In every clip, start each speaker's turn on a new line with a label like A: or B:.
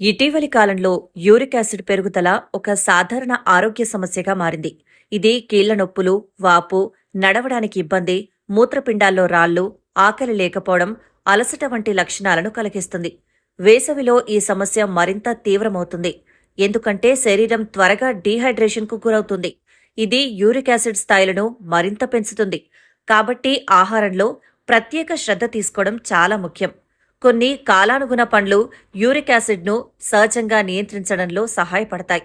A: ఇటీవలి కాలంలో uric acid పెరుగుదల ఒక సాధారణ ఆరోగ్య సమస్యగా మారింది. ఇది కీళ్ళ నొప్పులు వాపు నడవడానికి ఇబ్బంది మూత్రపిండాల్లో రాళ్ళు ఆకలి లేకపోవడం అలసట వంటి లక్షణాలను కలిగిస్తుంది. వేసవిలో ఈ సమస్య మరింత తీవ్రమవుతుంది. ఎందుకంటే శరీరం త్వరగా డీహైడ్రేషన్కు గురవుతుంది. ఇది యూరిక్ యాసిడ్ స్థాయిలను మరింత పెంచుతుంది. కాబట్టి ఆహారంలో ప్రత్యేక శ్రద్ధ తీసుకోవడం చాలా ముఖ్యం. కొన్ని కాలానుగుణ పండ్లు యూరిక్ యాసిడ్ను సహజంగా నియంత్రించడంలో సహాయపడతాయి.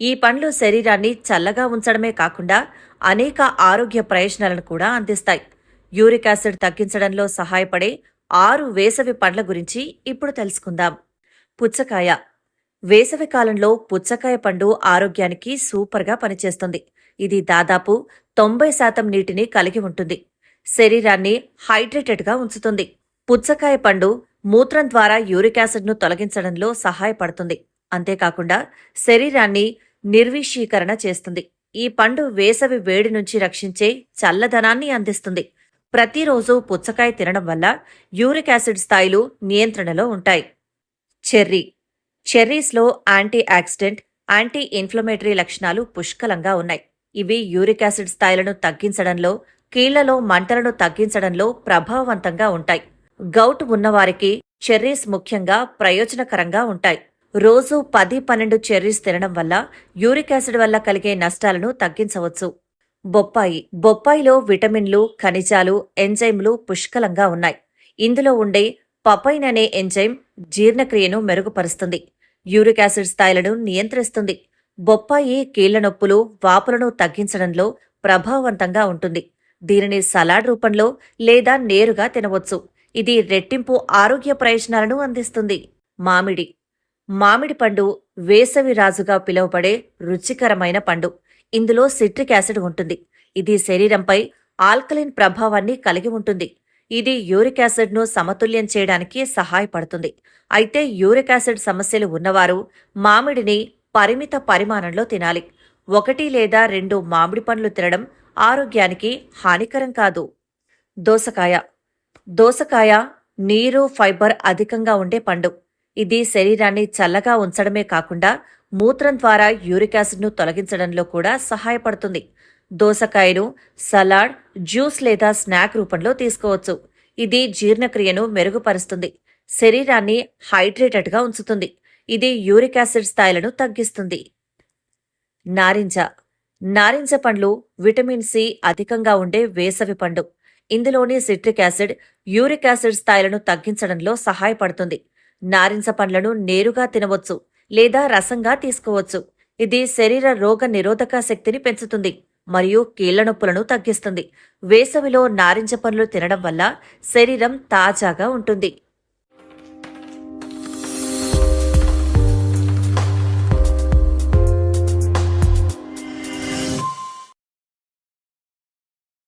A: ఈ పండ్లు శరీరాన్ని చల్లగా ఉంచడమే కాకుండా అనేక ఆరోగ్య ప్రయోజనాలను కూడా అందిస్తాయి. యూరిక్ యాసిడ్ తగ్గించడంలో సహాయపడే ఆరు వేసవి పండ్ల గురించి ఇప్పుడు తెలుసుకుందాం. పుచ్చకాయ. వేసవి కాలంలో పుచ్చకాయ పండు ఆరోగ్యానికి సూపర్గా పనిచేస్తుంది. ఇది దాదాపు తొంభై శాతం నీటిని కలిగి ఉంటుంది. శరీరాన్ని హైడ్రేటెడ్గా ఉంచుతుంది. పుచ్చకాయ పండు మూత్రం ద్వారా యూరిక్ యాసిడ్ను తొలగించడంలో సహాయపడుతుంది. అంతేకాకుండా శరీరాన్ని నిర్విషీకరణ చేస్తుంది. ఈ పండు వేసవి వేడి నుంచి రక్షించే చల్లదనాన్ని అందిస్తుంది. ప్రతిరోజు పుచ్చకాయ తినడం వల్ల యూరిక్ యాసిడ్ స్థాయిలు నియంత్రణలో ఉంటాయి. చెర్రీ. చెర్రీస్లో యాంటీ ఆక్సిడెంట్ యాంటీ ఇన్ఫ్లమేటరీ లక్షణాలు పుష్కలంగా ఉన్నాయి. ఇవి యూరిక్ యాసిడ్ స్థాయిలను తగ్గించడంలో కీళ్ళలో మంటలను తగ్గించడంలో ప్రభావవంతంగా ఉంటాయి. గౌట్ ఉన్నవారికి చెర్రీస్ ముఖ్యంగా ప్రయోజనకరంగా ఉంటాయి. రోజు పది పన్నెండు చెర్రీస్ తినడం వల్ల యూరిక్ యాసిడ్ వల్ల కలిగే నష్టాలను తగ్గించవచ్చు. బొప్పాయి. బొప్పాయిలో విటమిన్లు ఖనిజాలు ఎంజైమ్లు పుష్కలంగా ఉన్నాయి. ఇందులో ఉండే పపైన్ అనే ఎంజైమ్ జీర్ణక్రియను మెరుగుపరుస్తుంది. యూరిక్ యాసిడ్ స్థాయిలను నియంత్రిస్తుంది. బొప్పాయి కీళ్ళ నొప్పులు వాపులను తగ్గించడంలో ప్రభావవంతంగా ఉంటుంది. దీనిని సలాడ్ రూపంలో లేదా నేరుగా తినవచ్చు. ఇది రెట్టింపు ఆరోగ్య ప్రయోజనాలను అందిస్తుంది. మామిడి. మామిడి పండు వేసవి రాజుగా పిలువబడే రుచికరమైన పండు. ఇందులో సిట్రిక్ యాసిడ్ ఉంటుంది. ఇది శరీరంపై ఆల్కలిన్ ప్రభావాన్ని కలిగి ఉంటుంది. ఇది యూరిక్ యాసిడ్ను సమతుల్యం చేయడానికి సహాయపడుతుంది. అయితే యూరిక్ యాసిడ్ సమస్యలు ఉన్నవారు మామిడిని పరిమిత పరిమాణంలో తినాలి. ఒకటి లేదా రెండు మామిడి పండ్లు తినడం ఆరోగ్యానికి హానికరం కాదు. దోసకాయ. దోసకాయ నీరు ఫైబర్ అధికంగా ఉండే పండు. ఇది శరీరాన్ని చల్లగా ఉంచడమే కాకుండా మూత్రం ద్వారా యూరిక్ యాసిడ్ను తొలగించడంలో కూడా సహాయపడుతుంది. దోసకాయను సలాడ్ జ్యూస్ లేదా స్నాక్ రూపంలో తీసుకోవచ్చు. ఇది జీర్ణక్రియను మెరుగుపరుస్తుంది. శరీరాన్ని హైడ్రేటెడ్గా ఉంచుతుంది. ఇది యూరిక్ యాసిడ్ స్థాయిలను తగ్గిస్తుంది. నారింజ. నారింజ పండ్లు విటమిన్ సి అధికంగా ఉండే వేసవి పండు. ఇందులోని సిట్రిక్ యాసిడ్ యూరిక్ యాసిడ్ స్థాయిలను తగ్గించడంలో సహాయపడుతుంది. నారింజ పండ్లను నేరుగా తినవచ్చు లేదా రసంగా తీసుకోవచ్చు. ఇది శరీర రోగ నిరోధక శక్తిని పెంచుతుంది మరియు కీళ్ళ నొప్పులను తగ్గిస్తుంది. వేసవిలో నారింజ పండ్లు తినడం వల్ల శరీరం తాజాగా ఉంటుంది.